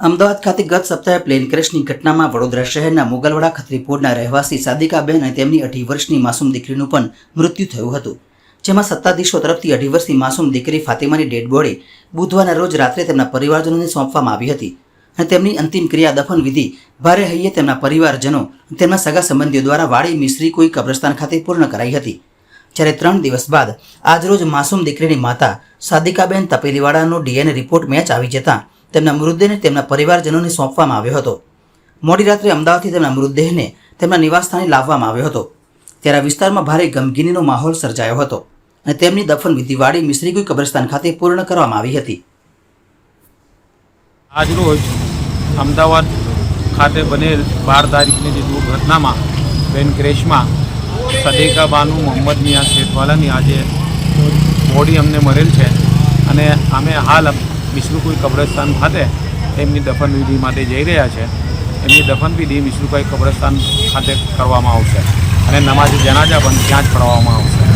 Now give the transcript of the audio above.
અમદાવાદ ખાતે ગત સપ્તાહે પ્લેન ક્રેશની ઘટનામાં વડોદરા શહેરના મુગલવાડા ખત્રીપોરના રહેવાસી સાદિકાબેન અને તેમની અઢી વર્ષની માસૂમ દીકરીનું પણ મૃત્યુ થયું હતું, જેમાં સત્તાધીશો તરફથી અઢી વર્ષની માસૂમ દીકરી ફાતિમાની ડેડ બોડી બુધવારના રોજ રાત્રે તેમના પરિવારજનોને સોંપવામાં આવી હતી અને તેમની અંતિમ ક્રિયા દફન વિધિ ભારે હૈયે તેમના પરિવારજનો તેમના સગા સંબંધીઓ દ્વારા વાડી મિશ્રી કોઈ કબ્રસ્તાન ખાતે પૂર્ણ કરાઈ હતી. જ્યારે ત્રણ દિવસ બાદ આજરોજ માસૂમ દીકરીની માતા સાદિકાબેન તપેલીવાડાનો ડીએનએ રિપોર્ટ મેચ આવી જતાં તેમના મૃતદેહને તેમના પરિવારજનોને સોંપવામાં આવ્યો હતો. મોડી રાત્રે અમદાવાદથી તેમના મૃતદેહને તેમના નિવાસસ્થાને લાવવામાં આવ્યો હતો. ત્યારે વિસ્તારમાં ભારે ગમગીનીનો માહોલ સર્જાયો હતો અને તેમની દફન વિધિ વાડી મિશ્રીકુઈ કબ્રસ્તાન ખાતે પૂર્ણ કરવામાં આવી હતી. આજરોજ અમદાવાદ ખાતે બનેલ બાર તારીખની જે દુર્ઘટનામાં બેન ક્રેશમાં સદેકા બાનુ મોહમ્મદ મિયા શેઠવાલાની આજે બોડી અમને મળેલ છે અને અમે હાલ મિશ્રુકુઈ કબ્રસ્તાન ખાતે એમની દફનવિધિ માટે જઈ રહ્યા છે. એમની દફનવિધિ મિશ્રુકુઈ કબ્રસ્તાન ખાતે કરવામાં આવશે અને નમાઝ જનાજા પણ ત્યાં જ કરવામાં આવશે.